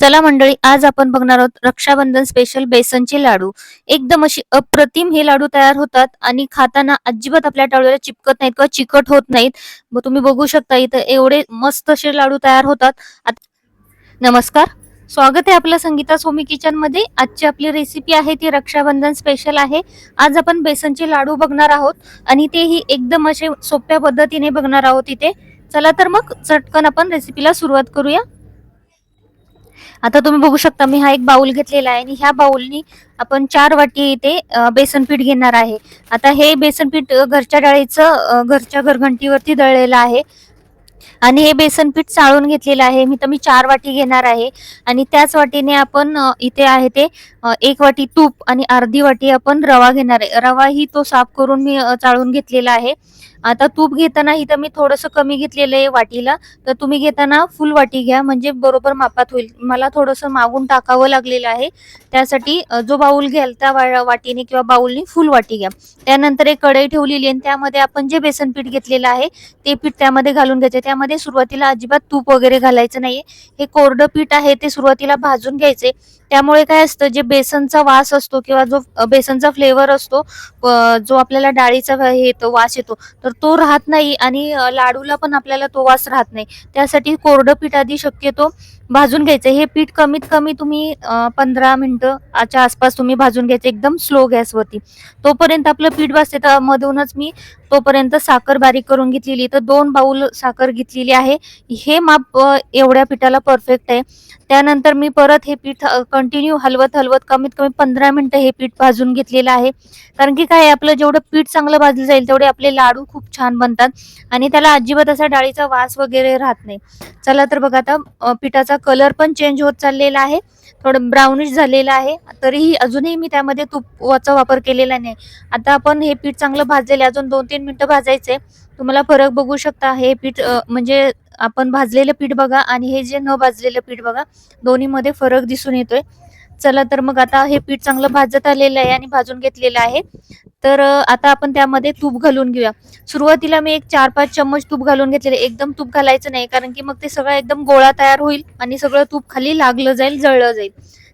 चला मंडळी आज आपण बघणार आहोत रक्षाबंधन स्पेशल बेसनचे लाडू. एकदम अशी अप्रतिम हे लाडू तयार होतात आणि खाताना अजिबात आपल्या टाळूला चिपकत नाहीत किंवा चिकट होत नाहीत. तुम्ही बघू शकता इथं एवढे मस्त असे लाडू तयार होतात. नमस्कार. स्वागत आहे आपलं संगीता सोमी किचनमध्ये. आजची आपली रेसिपी आहे ती रक्षाबंधन स्पेशल आहे. आज आपण बेसनचे लाडू बघणार आहोत आणि तेही एकदम असे सोप्या पद्धतीने बघणार आहोत इथे. चला तर मग चटकन आपण रेसिपीला सुरुवात करूया. आता तुम्ही बघू शकता मी हा एक बाउल घेतलेला आहे आणि ह्या बाउलनी आपण चार वाटी इथे बेसन पीठ घेणार आहे. आता हे बेसन पीठ घरच्या डाळीचं घरच्या घरघंटीवरती दळलेलं आहे. आणि हे बेसन पीठ चाळून घेतलेलं आहे. मी तर मी चार वाटी घेणार आहे. आणि त्याच वाटीने आपण इथे आहे ते एक वाटी तूप आणि अर्धी वाटी आपण रवा घेणार आहे. रवा ही तो साफ करून मी चाळून घेतलेला आहे. आता तूप घेताना इथं मी थोडंसं कमी घेतलेलं आहे वाटीला. तर तुम्ही घेताना फुल वाटी घ्या. म्हणजे बरोबर मापात होईल. मला थोडंसं मागून टाकावं लागलेलं आहे. त्यासाठी जो बाऊल घ्याल त्या वाटीने किंवा बाऊलनी फुल वाटी घ्या. त्यानंतर एक कढई ठेवलेली आहे आणि त्यामध्ये आपण जे बेसन पीठ घेतलेलं आहे ते पीठ त्यामध्ये घालून घ्यायचे त्यामध्ये सुरुवातीला अजिबात तूप वगैरे घालायचं नाहीये. हे कोरडं पीठ आहे ते सुरुवातीला भाजून घ्यायचे. त्यामुळे काय असतं जे बेसनचा वास असतो किंवा जो बेसनचा फ्लेवर असतो जो आपल्याला डाळीचा हे येतो वास येतो तर तो राहत नाही आणि लाडूला पण आपल्याला तो वास राहत नाही. त्यासाठी कोरडं पीठ आधी शक्यतो भाजून घ्यायचं. हे पीठ कमीत कमी तुम्ही पंधरा मिनिटं आसपास तुम्ही भाजून घ्यायचं. एकदम स्लो गॅसवरती तोपर्यंत आपलं पीठ भाजते तर मधूनच मी तोपर्यंत साखर बारीक करून घेतलेली. तर दोन बाऊल साखर घेतलेली आहे. हे माप एवढ्या पिठाला परफेक्ट आहे. त्यानंतर मी परत हे पीठ कंटिन्यू हलवत हलवत कमीत कमी पंधरा मिनटं हे पीठ भाजून घेतलेलं आहे. कारण की काय आपलं जेवढं पीठ चांगलं भाजलं जाईल तेवढे आपले लाडू खूप छान बनतात. आणि त्याला अजिबात असा डाळीचा वास वगैरे राहत नाही. चला तर बघा आता पिठाचा कलर पण चेंज होत चाललेला आहे. थोडं ब्राउनिश झालेलं आहे. तरीही अजूनही मी त्यामध्ये तुपाचा वापर केलेला नाही. आता आपण हे पीठ चांगलं भाजलेलं अजून दोन तीन मिनटं भाजायचे. तुम्हाला फरक बघू शकता. हे पीठ म्हणजे आपण भाजलेलं पीठ बघा आणि हे जे न भाजलेलं पीठ बघा दोन्हीमध्ये फरक दिसून येतोय. चला तर मग आता हे पीठ चांगलं भाजत आलेलं आहे आणि भाजून घेतलेलं आहे. तर आता आपण त्यामध्ये तूप घालून घेऊया. सुरुवातीला मी एक चार पाच चम्मच तूप घालून घेतलेले एकदम तूप घालायचं नाही कारण की मग ते सगळं एकदम गोळा तयार होईल आणि सगळं तूप खाली लागलं जाईल जळलं जाईल.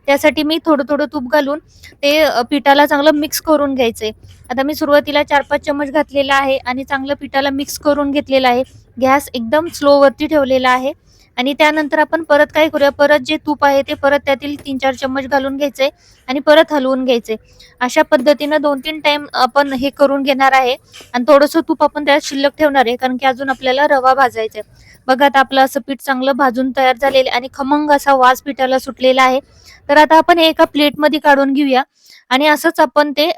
त्यासाठी मी थोडं थोडं तूप घालून ते पिठाला चांगलं मिक्स करून घ्यायचंय. आता मी सुरुवातीला चार पाच चम्मच घातलेला आहे आणि चांगलं पिठाला मिक्स करून घेतलेलं आहे. गॅस एकदम स्लोवरती ठेवलेला आहे. आणि त्यानंतर आपण परत काय करूया? परत जे तूप आहे ते परत त्यातील तीन चार चम्मच घालून घ्यायचे आणि परत हलवून घ्यायचे. अशा पद्धतीनं दोन तीन टाइम आपण हे करून घेणार आहे. आणि थोडंसं तूप आपण त्यात शिल्लक ठेवणार आहे कारण की अजून आपल्याला रवा भाजायचा आहे. बघा आता आपलं असं पीठ चांगलं भाजून तयार झालेलं आहे आणि खमंग असा वास पिठाला सुटलेला आहे. तर आता आपण एका प्लेटमध्ये काढून घेऊया आणि असंच आपण ते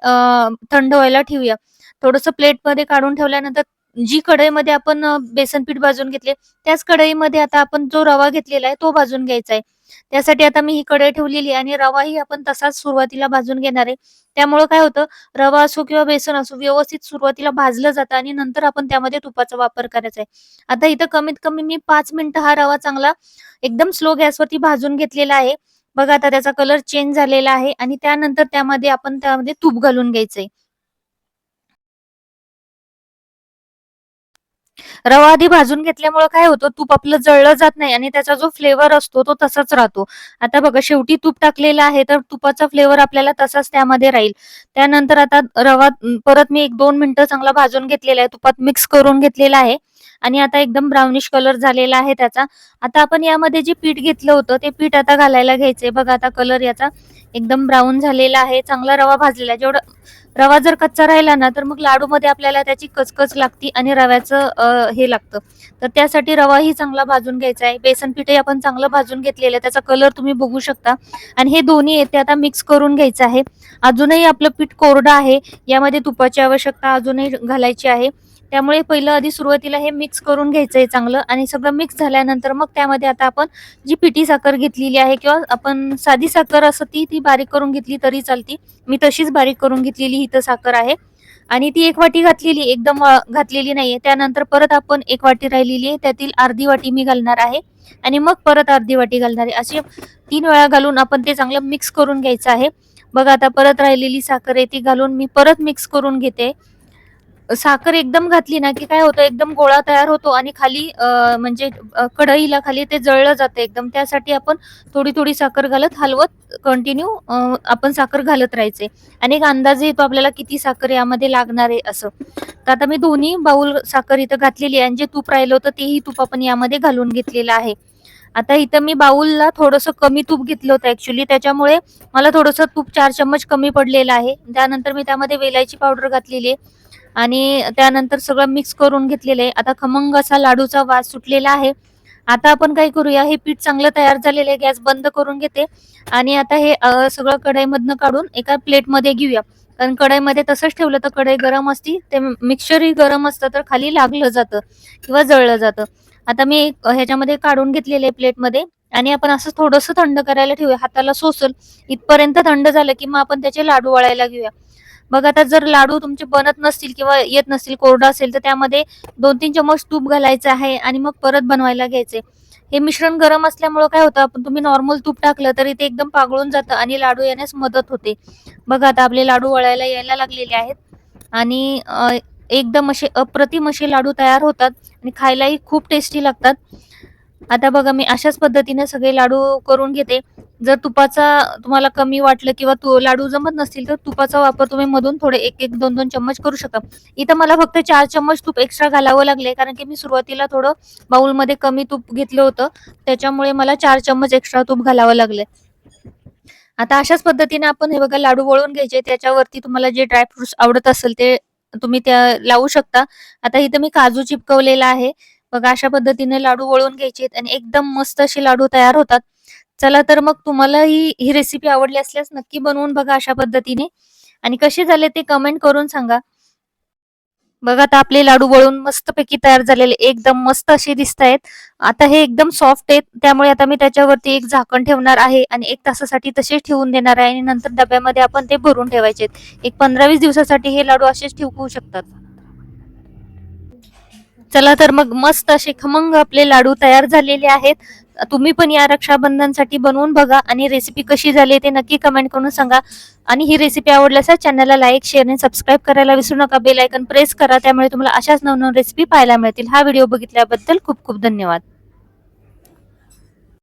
थंड व्हायला ठेवूया. थोडंसं प्लेटमध्ये काढून ठेवल्यानंतर जी कढईमध्ये आपण बेसन पीठ भाजून घेतले त्याच कढईमध्ये आता आपण जो रवा घेतलेला आहे तो भाजून घ्यायचा आहे. त्यासाठी आता मी ही कढई ठेवलेली आहे आणि रवाही आपण तसाच सुरुवातीला भाजून घेणार आहे. त्यामुळे काय होतं रवा असो किंवा बेसन असो व्यवस्थित सुरुवातीला भाजलं जातं आणि नंतर आपण त्यामध्ये तुपाचा वापर करायचा आहे. आता इथं कमीत कमी मी पाच मिनिटं हा रवा चांगला एकदम स्लो गॅसवरती भाजून घेतलेला आहे. बघा आता त्याचा कलर चेंज झालेला आहे आणि त्यानंतर त्यामध्ये आपण त्यामध्ये तूप घालून घ्यायचंय रवा आधी भाजून घेतल्यामुळे काय होतं? तूप आपलं जळलं जात नाही आणि त्याचा जो फ्लेवर असतो तो तसाच राहतो. आता बघा शेवटी तूप टाकलेलं आहे तर तुपाचा फ्लेवर आपल्याला तसाच त्यामध्ये राहील. त्यानंतर आता रवा परत मी एक दोन मिनिटं चांगला भाजून घेतलेला आहे तुपात मिक्स करून घेतलेला आहे. आणि आता एकदम ब्राउनिश कलर झालेला आहे त्याचा. आता आपण यामध्ये जे पीठ घेतलं होतं ते पीठ आता घालायला घ्यायचंय. बघा आता कलर याचा एकदम ब्राऊन झालेला आहे. चांगला रवा भाजलेला आहे. जेवढा रवा जर कच्चा राहिला ना तर मग लाडू मध्ये आपल्याला त्याची कचकच लागती आणि रव्याचं हे लागतं. तर त्यासाठी रवाही चांगला भाजून घ्यायचा आहे. बेसन पीठही आपण चांगलं भाजून घेतलेलं आहे. त्याचा कलर तुम्ही बघू शकता. आणि हे दोन्ही येते ते आता मिक्स करून घ्यायचं आहे. अजूनही आपलं पीठ कोरडं आहे. यामध्ये तुपाची आवश्यकता अजूनही घालायची आहे. त्यामुळे पहिलं आधी सुरुवातीला हे मिक्स करून घ्यायचं आहे चांगलं आणि सगळं मिक्स झाल्यानंतर मग त्यामध्ये आता आपण जी पिठी साखर घेतलेली आहे किंवा आपण साधी साखर असं ती ती बारीक करून घेतली तरी चालती. मी तशीच बारीक करून घेतलेली इथं साखर आहे. आणि ती एक वाटी घातलेली एकदम घातलेली नाहीये. त्यानंतर परत आपण एक वाटी राहिलेली आहे. त्यातील अर्धी वाटी मी घालणार आहे. आणि मग परत अर्धी वाटी घालणार आहे. असे तीन वेळा घालून आपण ते चांगलं मिक्स करून घ्यायचं आहे. बघा आता परत राहिलेली साखर आहे ती घालून मी परत मिक्स करून घेते. साखर एकदम घातली ना की काय होतं एकदम गोळा तयार होतो आणि खाली म्हणजे कढईला खाली ते जळलं जातं एकदम. त्यासाठी आपण थोडी थोडी साखर घालत हलवत कंटिन्यू आपण साखर घालत राहायचे. आणि एक अंदाज येतो आपल्याला किती साखर यामध्ये लागणार आहे असं. तर आता मी दोन्ही बाऊल साखर इथं घातलेली आहे आणि जे तूप राहिलं होतं तेही तूप आपण यामध्ये घालून घेतलेलं आहे. आता इथं मी बाऊलला थोडंसं कमी तूप घेतलं होतं ऍक्च्युली त्याच्यामुळे मला थोडंसं तूप चार चम्मच कमी पडलेलं आहे. त्यानंतर मी त्यामध्ये वेलायची पावडर घातलेली आहे. आणि त्यानंतर सगळं मिक्स करून घेतलेलं आहे. आता खमंग असा लाडूचा वास सुटलेला आहे. आता आपण काय करूया हे पीठ चांगलं तयार झालेलं आहे. गॅस बंद करून घेते. आणि आता हे सगळं कढईमधनं काढून एका प्लेटमध्ये घेऊया. कारण कढईमध्ये तसंच ठेवलं तर कढई गरम असती. ते मिक्सरही गरम असतं तर खाली लागलं जातं किंवा जळलं जातं. आता मी ह्याच्यामध्ये काढून घेतलेले आहे प्लेटमध्ये. आणि आपण असं थोडंसं थंड करायला ठेवूया. हाताला सोसल. इथपर्यंत थंड झालं की मग आपण त्याचे लाडू वळायला घेऊया. बघ आता जर लाडू तुमचे बनत नसतील किंवा येत नसतील कोरडा असेल तर त्यामध्ये दोन तीन चम्मच तूप घालायचं आहे आणि मग परत बनवायला घ्यायचे. हे मिश्रण गरम असल्यामुळं काय होतं आपण तुम्ही नॉर्मल तूप टाकलं तरी ते एकदम पागळून जातं आणि लाडू येण्यास मदत होते. बघा आता आपले लाडू वळायला यायला लागलेले आहेत आणि एकदम असे अप्रतिम असे लाडू तयार होतात आणि खायलाही खूप टेस्टी लागतात. आता बघा मी अशाच पद्धतीने सगळे लाडू करून घेते. जर तुपाचा तुम्हाला कमी वाटलं किंवा तू लाडू जमत नसतील तर तुपाचा वापर तुम्ही मधून थोडे एक एक दोन दोन चम्मच करू शकता. इथं मला फक्त चार चम्मच तूप एक्स्ट्रा घालावं लागले कारण की मी सुरुवातीला थोडं बाउलमध्ये कमी तूप घेतलं होतं. त्याच्यामुळे मला चार चम्मच एक्स्ट्रा तूप घालावं लागले आता अशाच पद्धतीने आपण हे बघा लाडू वळून घ्यायचे. त्याच्यावरती तुम्हाला जे ड्रायफ्रुट्स आवडत असेल ते तुम्ही त्या लावू शकता. आता इथं मी काजू चिपकवलेला आहे. बघा अशा पद्धतीने लाडू वळून घ्यायचे आणि एकदम मस्त असे लाडू तयार होतात. चला तर मग तुम्हाला ही ही रेसिपी आवडली असल्यास नक्की बनवून बघा अशा पद्धतीने. आणि कसे झाले ते कमेंट करून सांगा. बघा आता आपले लाडू वळून मस्तपैकी तयार झालेले एकदम मस्त असे दिसत आहेत. आता हे एकदम सॉफ्ट आहेत त्यामुळे आता मी त्याच्यावरती एक झाकण ठेवणार आहे आणि एक तासासाठी तसेच ठेवून देणार आहे आणि नंतर डब्यामध्ये आपण ते भरून ठेवायचे एक पंधरा वीस दिवसासाठी हे लाडू असेच ठेवू शकतात. चला तर मग मस्त असे खमंग आपले लाडू तयार झालेले आहेत. तुम्ही पण या रक्षाबंधनसाठी बनवून बघा आणि रेसिपी कशी झाली ते नक्की कमेंट करून सांगा. आणि ही रेसिपी आवडल्यास चॅनलला लाईक शेअर आणि सबस्क्राईब करायला विसरू नका. बेल आयकन प्रेस करा त्यामुळे तुम्हाला अशाच नवनवीन रेसिपी पाहायला मिळतील. हा व्हिडिओ बघितल्याबद्दल खूप खूप धन्यवाद.